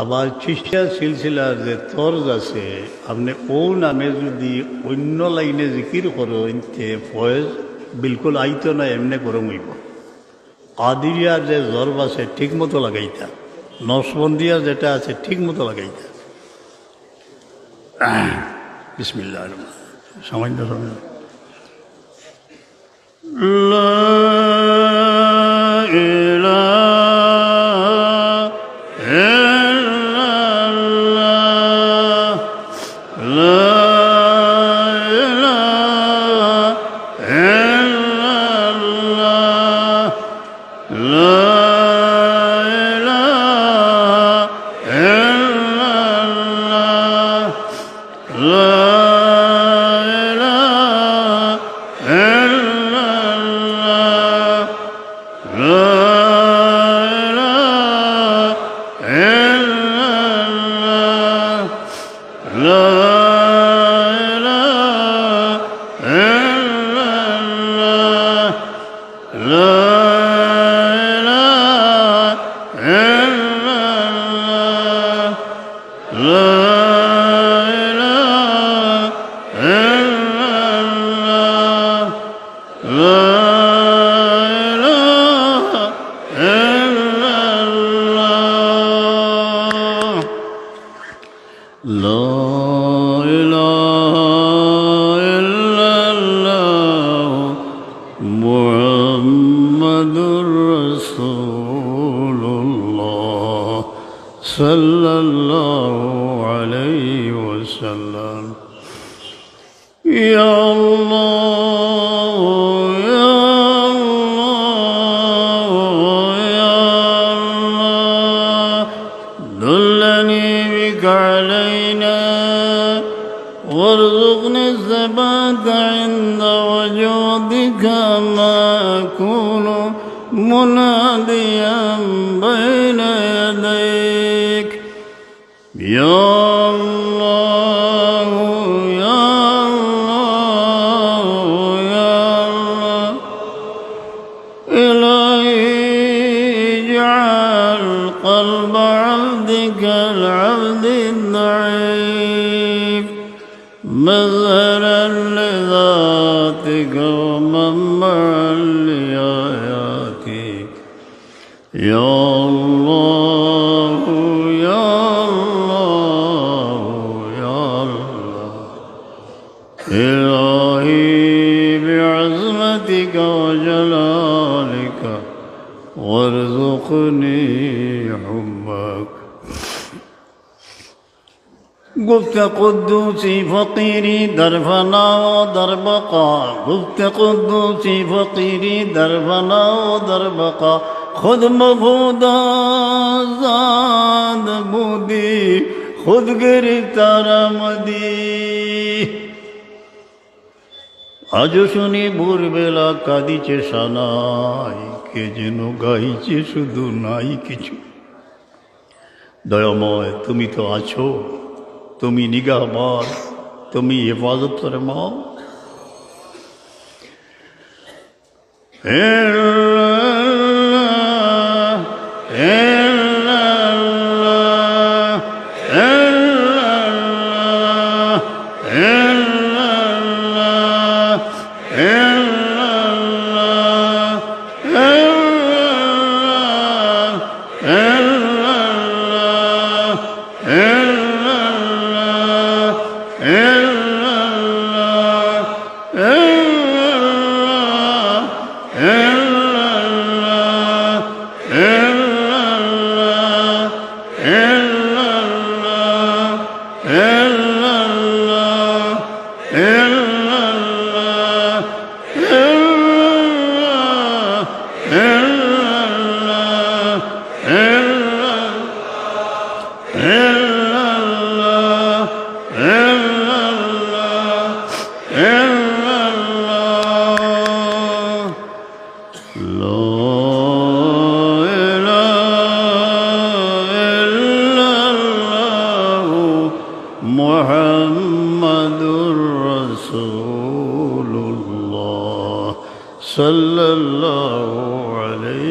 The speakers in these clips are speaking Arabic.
আবার চিষ্টা সিলসিলার যে তর্জ আছে, আপনি ও নামে যদি অন্য লাইনে জিকির করেন, তে ফয়েজ বিলকুল আইতো না, এমনি করে মইব কাদিরিয়ার যে জর্ব আছে, ঠিক মতো লাগাইতা। নসবন্দিয়ার যেটা আছে, ঠিক মতো লাগাইতা। বিসমিল্লাহ সামান্য সময়। Lord. يا الله يا الله يا الله. إلهي اجعل قلب عبدك العبد الضعيف مظهرا لذاتك ومنبعا لآياتك. يا গুপ্ত কদ্দুচি ফকিরি দর্ভনা দর্বকা। গুপ্ত কদ্দুচি ফকিরি দর্ভনা দর্বকা। খুদ মভুদ জাদ বুদি খুদ গিরি তারমদি আজ শুনি ভোরবেলা কাঁদিছে সানাই, কে যেন গাইছে শুধু নাই কিছু। দয়াময়, তুমি তো আছো। তুমি নিগাহবার তুমি হেফাজত করে মাও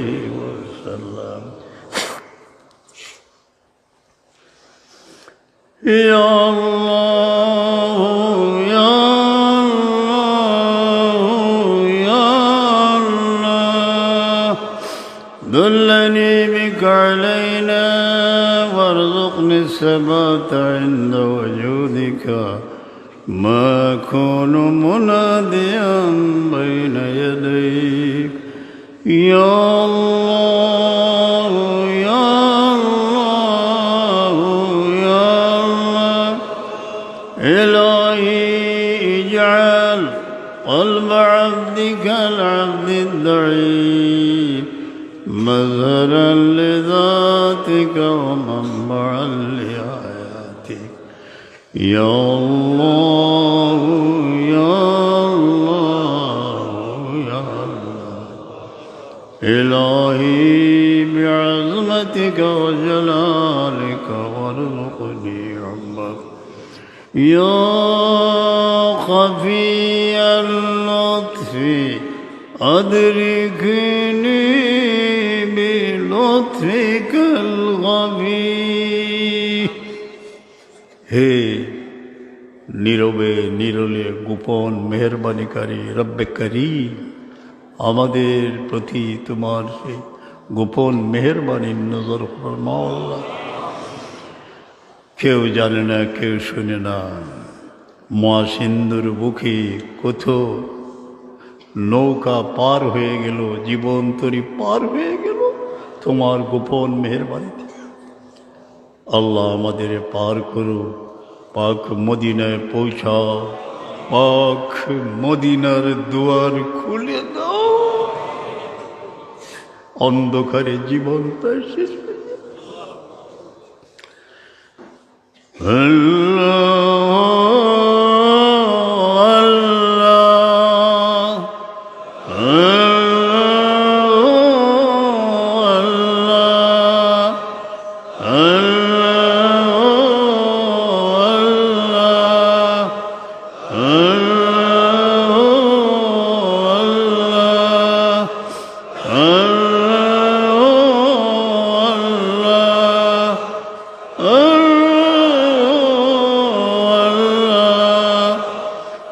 عليه وسلم. يا الله يا الله يا الله. دلني بك علينا وارزقني الثبات عند وجودك. ما أكون مناديا بين يديك. يا الله يا الله يا الله. إلهي اجعل قلب عبدك العبد مظهرا لذاتك لآياتك يا الله. الہی إلهي بعظمتك وجلالك وارزقني عمك يا خفي اللطف أدركني بلطفك الغبي. هي نیروے نیرولے گپون مہربانی کری رب کریم আমাদের প্রতি তোমার সে গোপন মেহরবানির নজর ফরমাও কেউ জানে না, কেউ শুনে না মহাসিন্ধুর বুকে কোথাও নৌকা পার হয়ে গেল, জীবন তরি পার হয়ে গেল তোমার গোপন মেহরবানিতে। আল্লাহ আমাদের পার করো, পাক মদিনায় পৌঁছাও, পাক মদিনার দুয়ার খুলে দাও। অন্ধকারে জীবন তার শেষ আল্লাহ।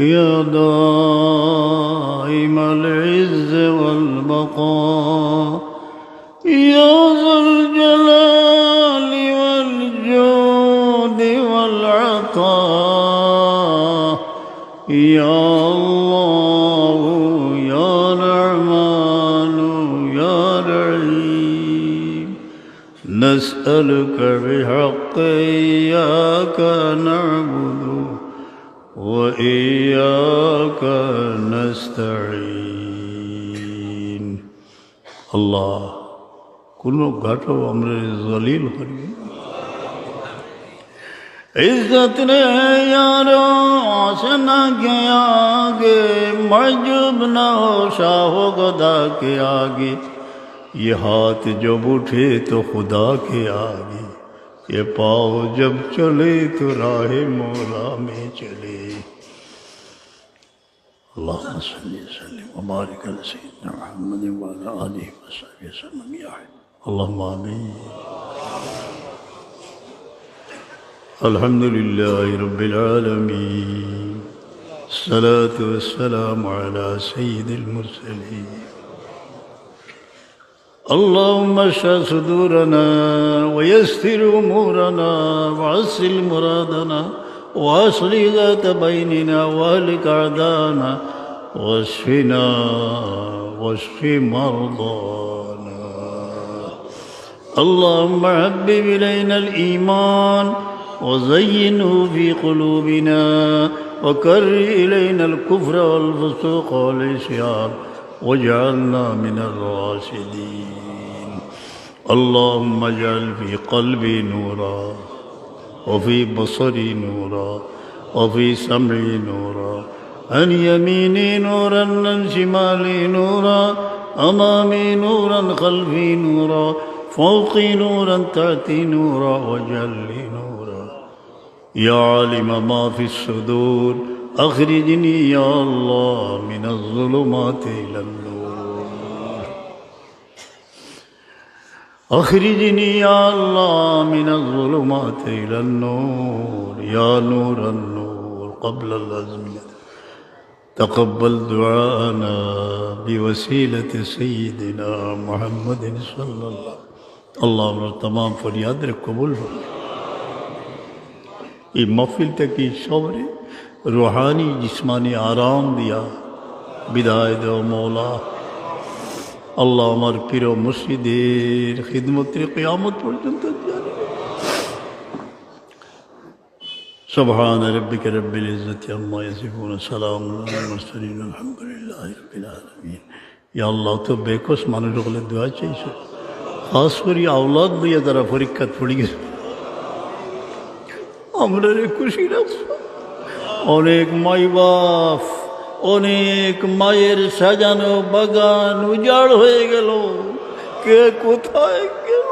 يا دائم العز والبقاء يا ذا الجلال والجود والعطاء يا الله يا رحمن يا رحيم نسألك بحق إياك نعبد وإياك نستعين. الله كل گھٹو ہمرے ذلیل عزت نے یارو سنا کے آگے مجب نہ ہو، شاہ گدا کے آگے۔ یہ ہاتھ جب اٹھے تو خدا کے آگے۔ ये पाँव जब चले तो राह मोला में चले अल्लाह वसल्लम वबारक अला सय्यिदना मुहम्मद व अला आलिहि व सहबिहि वसल्लम या अल्लाहुम्मा आमीन الحمد لله رب العالمين الصلاة والسلام على سيد المرسلين اللهم اشف صدورنا ويسر أمورنا وعسل مرادنا واصل ذات بيننا وأهلك اعدانا واشفنا واشف مرضانا. اللهم حبب إلينا الإيمان وزينه في قلوبنا وكر إلينا الكفر والفسوق والعصيان. واجعلنا من الراشدين. اللهم اجعل في قلبي نورا وفي بصري نورا وفي سمعي نورا. عن يميني نورا عن شمالي نورا. أمامي نورا خلفي نورا. فوقي نورا تحتي نورا. لي نورا. يا عالم ما في الصدور. أخرجني يا الله من الظلمات إلى النور. أخرجني يا الله من الظلمات إلى النور. يا نور النور قبل الأزمنة تقبل دعاءنا بوسيلة سيدنا محمد صلى الله عليه وسلم. اللہ تمام فریاد قبول ہو. یہ محفل تک کی রুহানি জিসমানি আরাম দিয়া বিদায় দেও মৌলা আল্লাহ আমার প্রিয় মুর্শিদের খিদমতের কিয়ামত পর্যন্ত জারি سبحان ربك رب العزة عما يصفون سلام على المرسلين الحمد لله رب العالمين يا الله তো বেকস মানুষ হলে দোয়া চাইছো খাস করি আওলাদ দিয়ে তারা পরীক্ষা পড়ে গেছে আমরা রে খুশি রাখছো অনেক মাইবাফ অনেক মায়ের সাজানো বাগান উজাড় হয়ে গেল। কে কোথায় গেল?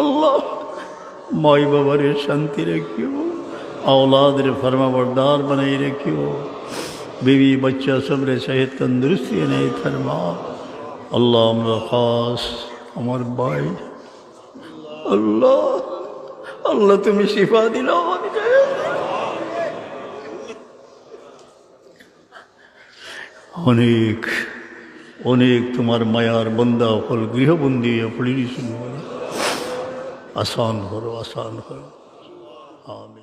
আল্লাহ مائی بابا رے شانتی رکھیو اولاد رے فرما بردار بنائی رکھیو بیوی بچہ سب رے تندرستی نہیں فرما اللہ خاص ہمار بائی اللہ আল্লাহ তুমি শিফা দিল অনেক অনেক তোমার মায়ার বন্দা হল গৃহবন্দী পড়ি আসান করো আসান করো। আমিন।